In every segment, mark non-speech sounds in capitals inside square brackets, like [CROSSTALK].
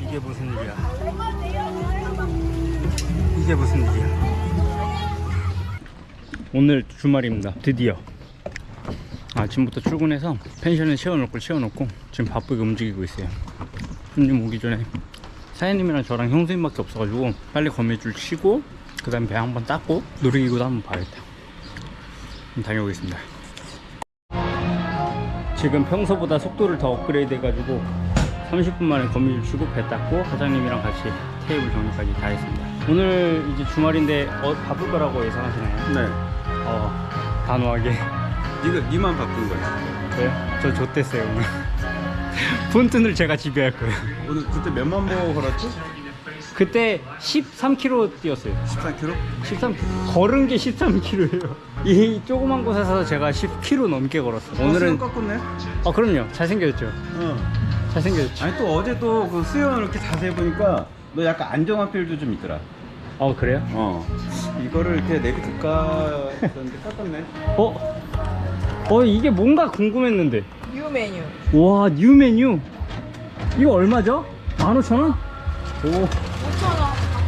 이게 무슨 일이야? 이게 무슨 일이야? 오늘 주말입니다. 드디어 아침부터 출근해서 펜션에 채워놓고 채워놓고 지금 바쁘게 움직이고 있어요. 손님 오기 전에 사장님이랑 저랑 형수님밖에 없어가지고 빨리 거미줄 치고 그 다음 배 한 번 닦고 놀이기구도 한번 봐야겠다. 다녀오겠습니다. 지금 평소보다 속도를 더 업그레이드 해가지고 30분 만에 거미줄 치고 배 닦고 사장님이랑 같이 테이블 정리까지 다 했습니다. 오늘 이제 주말인데 어, 바쁠 거라고 예상하시나요? 네. 어, 단호하게. 이거 니만 바꾼 거야. 저요? 저 좆됐어요 오늘. [LAUGHS] 폰트를 제가 지배할 거예요. 오늘 그때 몇만 보 걸었지? 그때 13km 뛰었어요. 14km? 13km. 걸은 게 13km예요. 이 조그만 곳에서 제가 10km 넘게 걸었어요. 오늘은 깎았네. 어 그럼요. 잘생겼죠. 응. 잘생겼죠. 아니 또 어제 또그 수영 이렇게 자세히 보니까 너 약간 안정한 필도 좀 있더라. 어 그래요? 어. 이거를 이렇게 내비 깎아 했는데 깎았네. 어? 어 이게 뭔가 궁금했는데. 뉴 메뉴. 와, 뉴 메뉴. 이거 얼마죠? 15,000원? 오,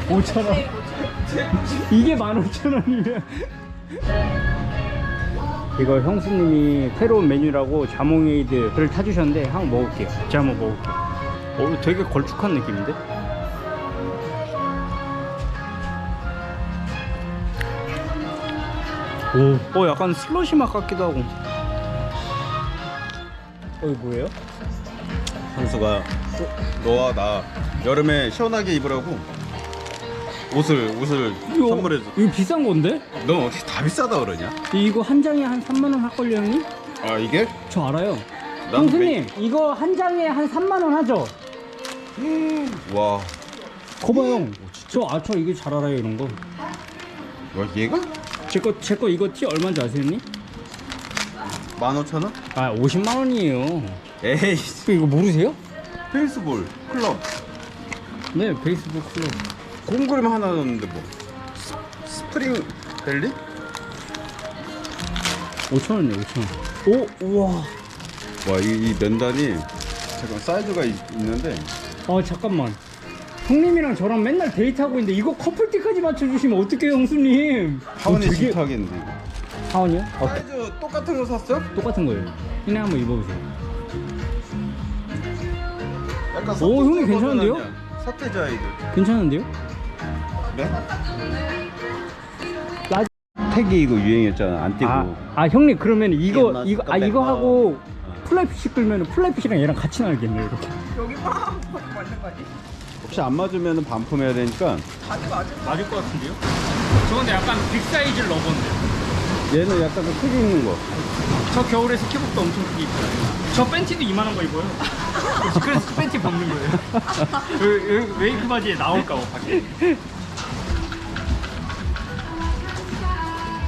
5,000원. 5,000원. 이게 15,000원이면. 이거 형수님이 새로운 메뉴라고 자몽에이드를 타주셨는데 한번 먹을게요. 제가 한번 먹을게요. 어, 되게 걸쭉한 느낌인데? 오, 어, 약간 슬러시 맛 같기도 하고. 어, 이거 뭐예요? 한수가 너와 나 여름에 시원하게 입으라고 옷을 옷을 이거, 선물해줘. 이거 비싼 건데? 넌 어떻게 다 비싸다 그러냐? 이거 한 장에 한 3만 원 할걸요, 형님? 아 이게? 저 알아요. 난 형수님, 이거 한 장에 한 3만 원 하죠? 와. 거봐, 형. 저, 아, 저 이거 잘 알아요, 이런 거. 와 얘가? 제 거, 제 거 이거 티 얼마인지 아세요, 형님? 15,000원? 아, 50만 원이에요. 에이 이거 모르세요? 페이스볼 클럽 네, 페이스북 클럽. 공그림 하나 넣었는데 뭐 스, 스프링 벨리? 5천 원이에요, 5천 원. 오, 우와. 와이 이 면단이 잠깐 사이즈가 있, 있는데 아, 잠깐만. 형님이랑 저랑 맨날 데이트하고 있는데 이거 커플티까지 맞춰주시면 어떡해요, 형수님? 하원이 이거 되게- 이거 하원이요? 어, 사이즈 똑같은 거 샀어? 똑같은 거예요. 형님 한번 입어보세요. 약간 오, 형님 괜찮은데요? 버전 아니야? 서태지 아이들 괜찮은데요? 그래? 나- 택이 이거 유행했잖아 안 띄고 아, 아 형님 그러면 이거 이거 아 이거. 하고 어. 플라이피시 끌면 플라이피시랑 얘랑 같이 날겠네요 이렇게 여기 막 맞는 거 아니? 혹시 안 맞으면 반품해야 되니까 맞을 것 같은데요? 저 근데 약간 빅사이즈 러버인데 얘는 약간 좀 크게 입는 거 저 겨울에 스키복도 엄청 크게 입어요 저 팬티도 이만한 거 입어요 [LAUGHS] 그래서 팬티 벗는 거예요 그, 그 웨이크 바지에 나올까 봐 밖에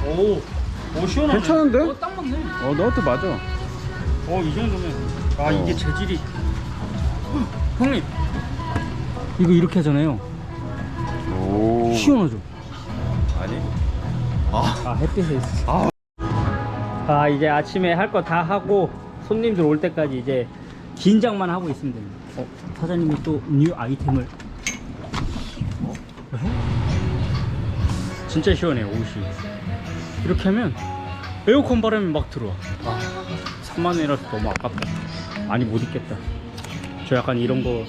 오, 오 시원하네 괜찮은데? 어, 딱 맞네 어 너한테 맞아 어, 이 정도면. 아, 어. 이게 재질이. 헉, 형님. 이거 이렇게 하잖아요. 오 시원하죠? 아, 햇빛에 있어. 아. 이제 아침에 할 거 다 하고 손님들 올 때까지 이제 긴장만 하고 있으면 됩니다. 어, 사장님이 또 뉴 아이템을. 어? 왜? 진짜 시원해요, 옷이. 이렇게 하면 에어컨 바람이 막 들어와. 아, 3만원이라서 너무 아깝다. 많이 못 입겠다. 저 약간 이런 거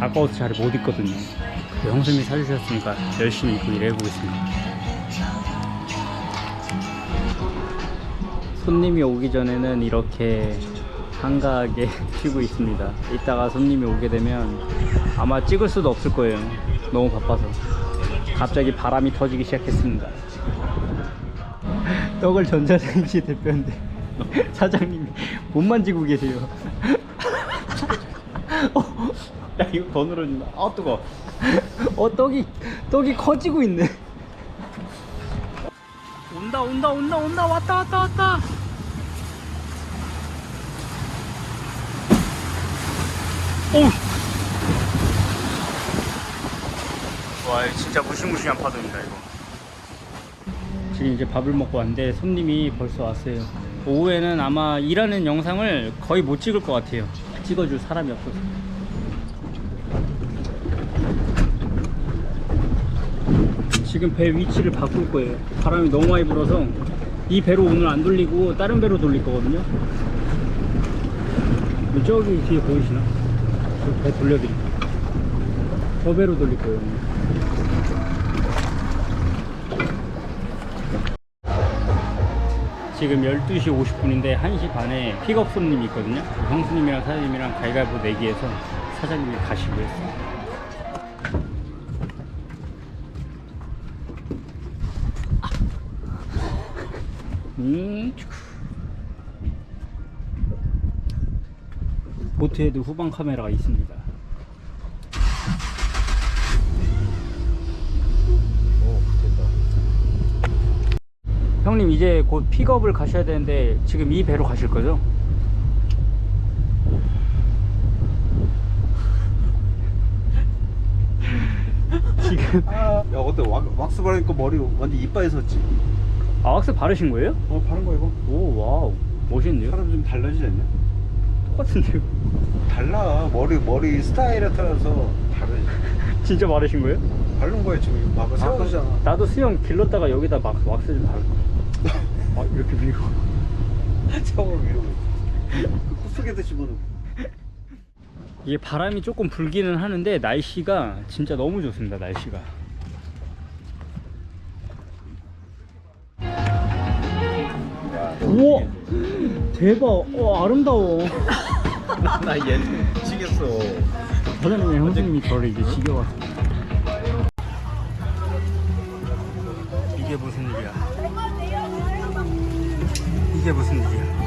아까워서 잘 못 입거든요. 그 형수님이 사주셨으니까 열심히 입고 일해보겠습니다. 손님이 오기 전에는 이렇게 한가하게 [LAUGHS] 쉬고 있습니다. 이따가 손님이 오게 되면 아마 찍을 수도 없을 거예요. 너무 바빠서. 갑자기 바람이 터지기 시작했습니다. [LAUGHS] 떡을 전자레인지 대표인데 [LAUGHS] 사장님이 못 만지고 계세요. 어, 야 이거 더 늘어진다. 아 뜨거. 어 떡이 떡이 커지고 있네. 온다 온다 온다 온다 왔다 왔다 왔다. 오우 와 진짜 무시무시한 파도입니다 이거. 지금 이제 밥을 먹고 왔는데 손님이 벌써 왔어요. 오후에는 아마 일하는 영상을 거의 못 찍을 것 같아요. 찍어줄 사람이 없어서. 지금 배 위치를 바꿀 거예요. 바람이 너무 많이 불어서 이 배로 오늘 안 돌리고 다른 배로 돌릴 거거든요. 저기 뒤에 보이시나? 저배 돌려드릴게요. 저 배로 돌릴 거예요. 지금 12시 50분인데 1시 반에 픽업 손님이 있거든요. 형수님이랑 사장님이랑 가위바위보 내기해서 사장님이 가시고 했어요. 음, 보트에도 후방 카메라가 있습니다. 오 됐다. 형님 이제 곧 픽업을 가셔야 되는데 지금 이 배로 가실 거죠? [LAUGHS] 지금 야 어때 왁, 왁스 바르니까 머리 완전 이빨에 섰지? 아 왁스 바르신 거예요? 어 바른 거 이거? 오 와우 멋있는데요? 사람 좀 달라지지 않냐? 똑같은데요? 달라 머리 머리 스타일에 따라서 다르지. [LAUGHS] 진짜 바르신 거예요? 바른 거야 지금 막 세워주잖아. 나도 수영 길렀다가 여기다 막 왁스 좀 바르고 [LAUGHS] 아 이렇게 밀고 [LAUGHS] 이러고. 그 구석에 드시면 이게 바람이 조금 불기는 하는데 날씨가 진짜 너무 좋습니다 날씨가 우와 대박 어 아름다워 나얘 미치겠어. 사장님의 형수님이 저를 이제 지겨워서. 이게 무슨 일이야? 이게 무슨 일이야